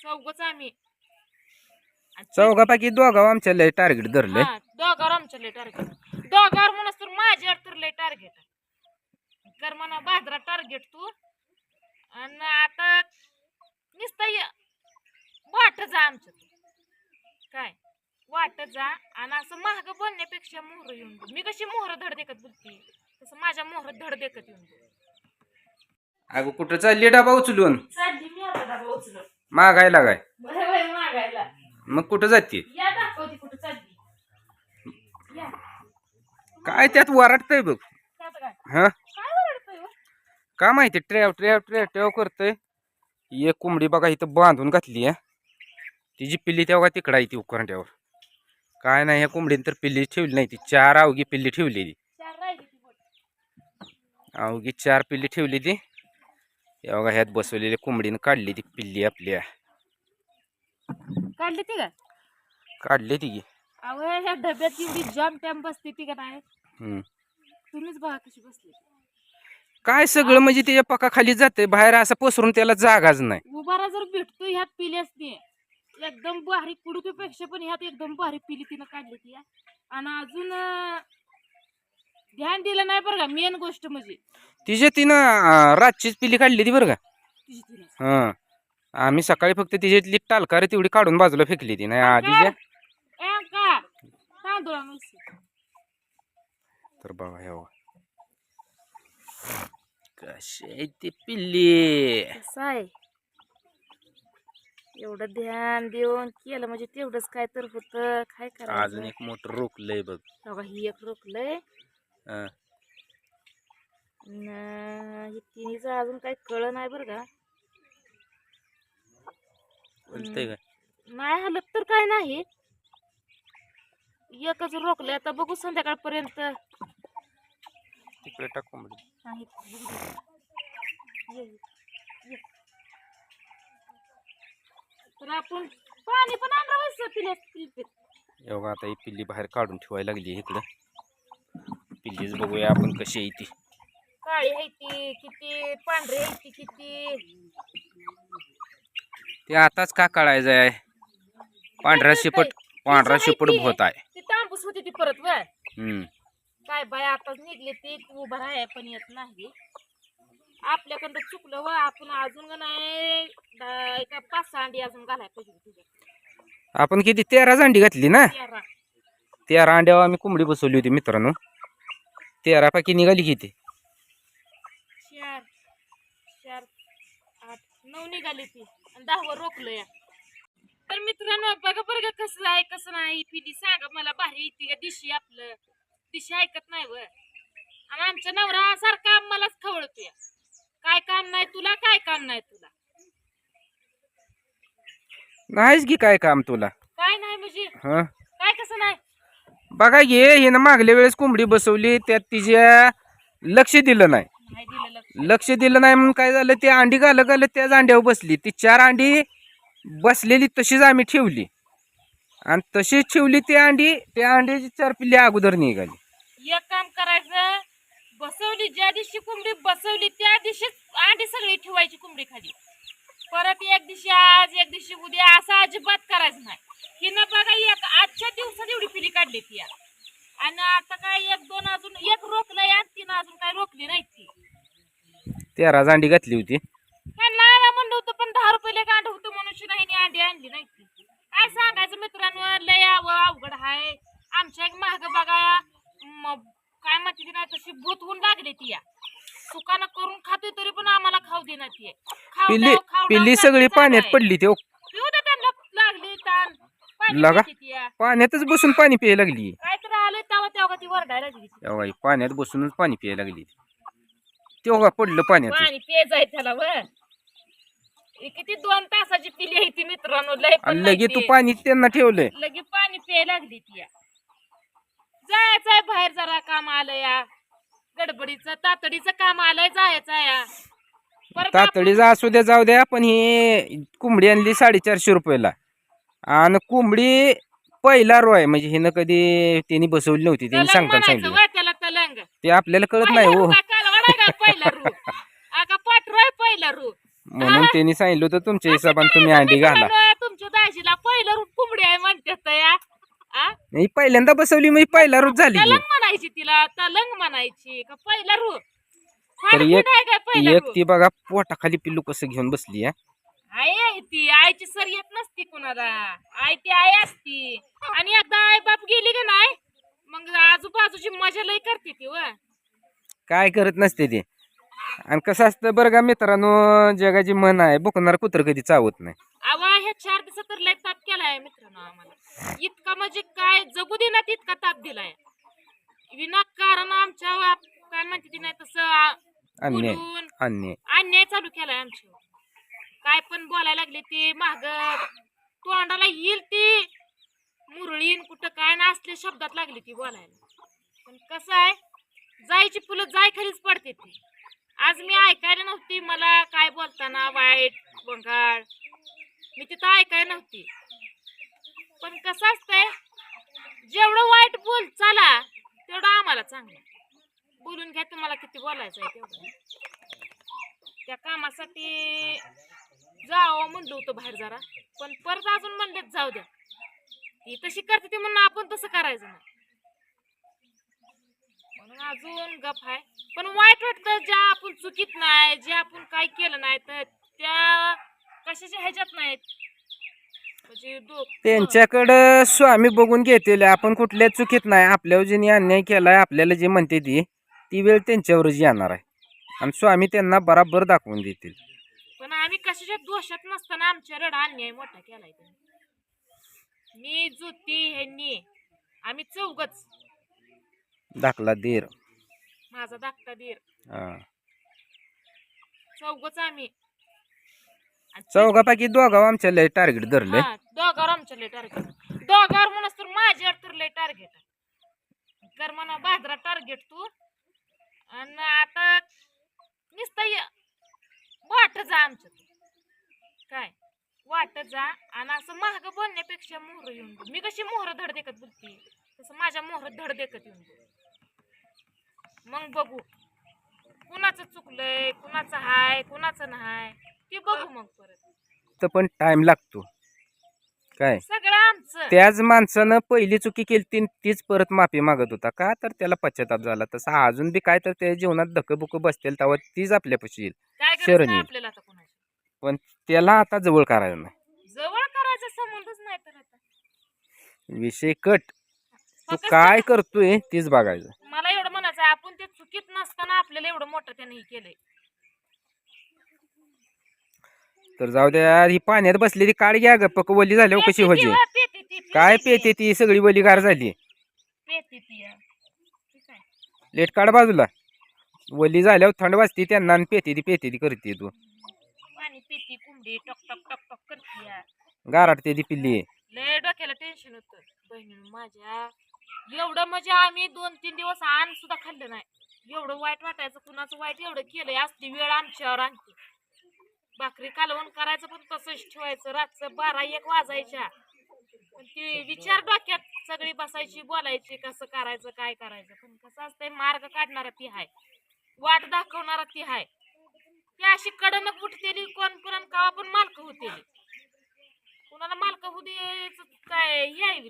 चौघच आम्ही. चौघापैकी दोघा आमच्या लय टार्गेट धरलंय हा, दोघावर आमचं लय टार्गेट दोघावर म्हणून तर माझ्यावर तर लय टार्गेट कर म्हणा बाजरा टार्गेट तू आणि आता नुसतं ये- वाट जा आमच्या काय? वाट जा. आणि असं महाग बोलण्यापेक्षा मोहर येऊन दे. मी कशी मोहर धड देखत बोलते तसं माझ्या मोहर धड देखत येऊन दे. अगं कुठं चालली डबा उचलून? चालली मी आता डबा उचलून. मागायला काय? मागायला. मग कुठं जाते? या दाखवते कुठं चालली. या. काय त्यात वराटतंय बघ. त्यात काय? हा? काय ओरडतोय हो? का माहिती ट्रेव ट्रेव ट्रेव ट्रेव करतोय. एक कोंबडी बघा इथं बांधून घातली आहे. तिची पिल्ली तेव्हा तिकडं आहे ती उकरंट्यावर काय नाही ह्या कोंबडीने तर पिल्ली ठेवली नाही ती. चार अवघी पिल्ली ठेवलेली. चार राहिली ती बोट. अवघी चार पिल्ली ठेवली ती हे बघा ह्यात बसवलेली कोंबडीनं काढली ती पिल्ली आपल्या काढली ती का? काढली ती की. अहो ह्या डब्यात एवढी जाम टॅम बसते ती का नाही? हम्म. तुम्हीच बघा कशी बसली काय सगळं म्हणजे त्याच्या पकाखाली जाते बाहेर असं पसरून त्याला जागाच नाही. उभारा जर भेटतो ह्यात पिली असते एकदम भारी कुडुकीपेक्षा पण ह्यात एकदम भारी पिली तिनं काढली ती. आणि अजून अं, ध्यान दिलं नाही बरं का मेन गोष्ट म्हणजे. तिच्या तिनं अं, रातचीच पिल्ली काढली ती बरं का. तिची तिनं. हां. आम्ही सकाळी फक्त तिच्यातली टालकार तेवढी काढून बाजूला फेकली ती नाही आधीच्या ए का तांदूळा मिक्स तर बघा हे बघा. कशी आहे ती पिल्ली? कसं आहे? एवढं ध्यान देऊन केलं म्हणजे तेवढंच काय तर होतं. काय अजून करायचं एक मोठं रोखलंय बघ. बघा ही एक रोखलंय. न ही तिन्हीचं अजून काही कळ नाही बरं का. का नाही हलत तर काय नाही. एकच रोखलंय आता बघू संध्याकाळपर्यंत. तिकडे टाक कोंबडी नाही बघू दे. ये, ये. तर आपण पाणी पण आणलं पिल्पीत हे बघा आता ही पिल्ली बाहेर काढून ठेवायला लागली इकडं. पिल्लीच बघूया आपण कशी आहे ती. काळी आहे ती किती पांढरी आहे ती किती? ते आताच का काढायचं आहे? पांढरा शिपट पांढरा शिपट होत आहे ती. तांबूस होती ती परत वर हम्म. काय बाय आताच निघली ती उभा आहे पण येत नाही. आपल्याकडं चुकलं व आपण अजून का नाही दा- एका पाच सहा अंडी अजून घालाय पाहिजे तुझ्या आपण किती तेरा जांडी घातली ना? तेरा. तेरा अंड्यावर आम्ही कोंबडी बसवली होती मित्रांनो. तेरा पैकी निघाली किती चार चार आठ नऊ निघाली ती. आणि दहावर रोखलं या. तर मित्रांनो बघा बरं का कसं आहे कसं नाही. पिली सांगा मला भारी येते का दिशी आपलं? दिशी ऐकत नाही व. आणि आमच्या नवरा सारखा मलाच खवळतोय. काय काम नाही तुला काय काम नाही तुला? नाहीच की काय काम तुला. काय नाही म्हणजे? हं? बघा घे हिनं मागल्या वेळेस कोंबडी बसवली त्यात तिच्या लक्ष दिलं नाही. नाही दिलं लक्ष. लक्ष दिलं नाही म्हणून काय झालं ते अंडी घालत घालत त्याच अंड्यावर बसली. ती चार अंडी बसलेली तशीच आम्ही ठेवली. आणि तशीच ठेवली ती अंडी त्या अंड्याची चार पिल्ली अगोदर निघाली. एक काम करायचं बसवली ज्या दिवशी कोंबडी बसवली त्या दिवशीच अंडी सगळी ठेवायची कोंबडी खाली. परत एक दिवशी आज एक दिवशी उद्या असं अजिबात करायचं नाही. हिनं बघा एक आजच्या दिवसात एवढी पिली काढली ती. आणि आता काय एक दोन अजून एक रोखलं या तिनं अजून काय रोखली नाही ती. तेरा अंडी घातली होती. नाही म्हणलं होतं पण दहा रुपये गांड होतं म्हणून शिनाहीने अंडी आणली नाही ती. काय सांगायचं मित्रांनो लय अवघड आहे आमच्या एक महाग बघा काय म्हणते नाही तशी भूत होऊन लागली ती या सुकानं करून खातोय तरी पण आम्हाला खाऊ देणार ती पिल्ली पिल्ली सगळी पाण्यात. पडली ते. लागली ताण. पाणी लगा. पिते ती या. पाण्यातच बसून पाणी प्यायला लागली. काय तर आलंय तेव्हा तेव्हा ती वरडायला लागली तेव्हा पाण्यात बसूनच पाणी प्यायला लागली तेव्हा पडलं पाण्यात पाणी त्याला व. ही किती दोन तासाची पिली आहे ती मित्रांनो लय पण आणि नाही लगे तू ती. पाणी त्यांना ठेवलंय. लगे पाणी प्यायला लागली ती जायचंय बाहेर जरा काम आलं या. गडबडीचं तातडीचं काम आलंय जायचं या. तातडीचा असू द्या जाऊ द्या पण ही कोंबडी आणली साडेचारशे रुपयाला. आणि कोंबडी पहिला रो आहे म्हणजे हिनं कधी त्यांनी बसवली नव्हती त्यांनी सांगताना म्हणायचं सांगितलं. ते आपल्याला कळत नाही हो. म्हणून त्यांनी सांगितलं होतं तुमच्या हिशोबाने तुम्ही अंडी घाला. तुमच्या दाजीला पहिलं रूप कोंबडी आहे म्हणतात या आ? मी पहिल्यांदा बसवली मी पहिला रूट झाली म्हणायची तिला तलंग म्हणायची का पहिला रू तर एक एक ती बघा पोटाखाली पिल्लू कसं घेऊन बसली आहे आई आहे ती आईची सर येत नसती कुणाला. आई ती आई असती. आणि एकदा आई बाप गेली का नाही? मग आजूबाजूची मजा लय करते ती व. काय करत नसते ते. आणि कसं असतं बरं का मित्रांनो जगाची मन आहे बुकणार कुत्र कधी चावत नाही. आवा ह्या चार दिवसात तर लय ताप केलाय मित्रांनो आम्हाला. इतका म्हणजे काय जगू दे ना तितका ताप दिलाय. विनाकारण आमच्या काय म्हणते ती नाही तसं अन्याय बोलून अन्याय अन्याय चालू केलाय आमच्या काय पण बोलायला लागले ते माग तोंडाला येईल ती. मुरळीन कुठं काय ना असले शब्दात लागली ती बोलायला. पण कसं आहे जायची फुलं जाय खालीच पडते ती. आज मी ऐकायला नव्हती मला काय बोलताना वाईट बंगाळ. मी तिथं ऐकायला नव्हती. पण कसं असतंय जेवढं वाईट बोल चला तेवढं आम्हाला चांगलं. बोलून घ्या तुम्हाला किती बोलायचं आहे तेवढं. त्या कामासाठी जावं म्हणलं होतं बाहेर जरा पण परत अजून म्हणलेत जाऊ द्या. ती तशी करते ती म्हणून आपण तसं करायचं नाही. म्हणून अजून गप आहे पण वाईट वाटतं ज्या आपण चुकीत नाही जे आपण काय केलं नाही तर त्या कशाच्या ह्याच्यात नाहीत? म्हणजे दो- त्यांच्याकडं स्वामी बघून घेतील आपण कुठल्या चुकीत नाही आपल्यावर ज्यांनी अन्याय केलाय आपल्याला जे म्हणते ती. ती वेळ त्यांच्यावरच येणार आहे. आणि स्वामी त्यांना बराबर दाखवून देतील. पण आम्ही कशाच्या दोषात नसताना आमच्या रडा अन्याय मोठा केलाय त्यांनी. मी जुती ह्यांनी आम्ही चौघच. दाखला देर. माझा धाकटा दीर. हा. चौघच आम्ही. आणि चौघापैकी दोघा आमच्या लय टार्गेट धरलंय. हा, दोघावर आमच्या लय टार्गेट दोघावर म्हणून तर माझ्यावर तर लय टार्गेट कर म्हणा बाजरा टार्गेट तू. आणि आता नुसतं वाट जा आमच्या काय? वाट जा आणि असं महाग बोलण्यापेक्षा मोहर येऊन. मी कशी मोहर धड देखत बोलते? तसं माझ्या मोहर धड देखत येऊन मग बघू. कुणाचं चुकलंय कुणाचं हाय कुणाचं नाही. ते बघू मग परत. तर पण टाइम लागतो. काय? सगळं आमचं त्याच माणसानं पहिली चुकी केली ती तीच परत माफी मागत होता. का? तर त्याला पश्चाताप झाला. तसा अजून बी काय तर त्या जीवनात धक्कबुक बसतील तेव्हा तीच आपल्यापाशी येईल. शरण येईल. पण त्याला आता जवळ करायला नाही. जवळ करायचा संबंधच नाही तर आता. विषय कट. तू काय करतोय तीच बघायचं. मला एवढं म्हणायचं आपण ते चुकीत नसताना आपल्याला एवढं मोठं त्याने हे केलंय. तर जाऊ द्या ही पाण्यात बसलेली काळ घ्या ग. पक वली झाल्यावर कशी पेती ती, होजी? वा, पेती ती, काय पेती ती? सगळी वलीगार झाली. पेती ती. लेट काढ बाजूला. वली झाल्यावर थंड वाजते त्यांना आणि पेते ती पेते ती करते तू. पाणी पेती कुंडी टक टक टक टक करते या. गाराटते ती पिल्ली. लय डोक्याला टेन्शन होतं. बहिणी माझ्या. एवढं म्हणजे आम्ही दोन तीन दिवस आण सुद्धा खाल्लं नाही. एवढं वाईट वाटायचं कुणाचं वाईट एवढं केलंय असली वेळ आमच्यावर आणखी. भाकरी कालवण करायचं पण तसंच ठेवायचं. रातचं बारा एक वाजायच्या. पण ती विचार डोक्यात सगळी बसायची बोलायची कसं करायचं काय करायचं. पण कसं असतंय मार्ग काढणारा ती हाय. वाट दाखवणारा ती हाय. ती अशी कडनं उठतेली कोण कोण कावा पण मालक होतेली. कुणाला मालक होऊ दे काय हे आहे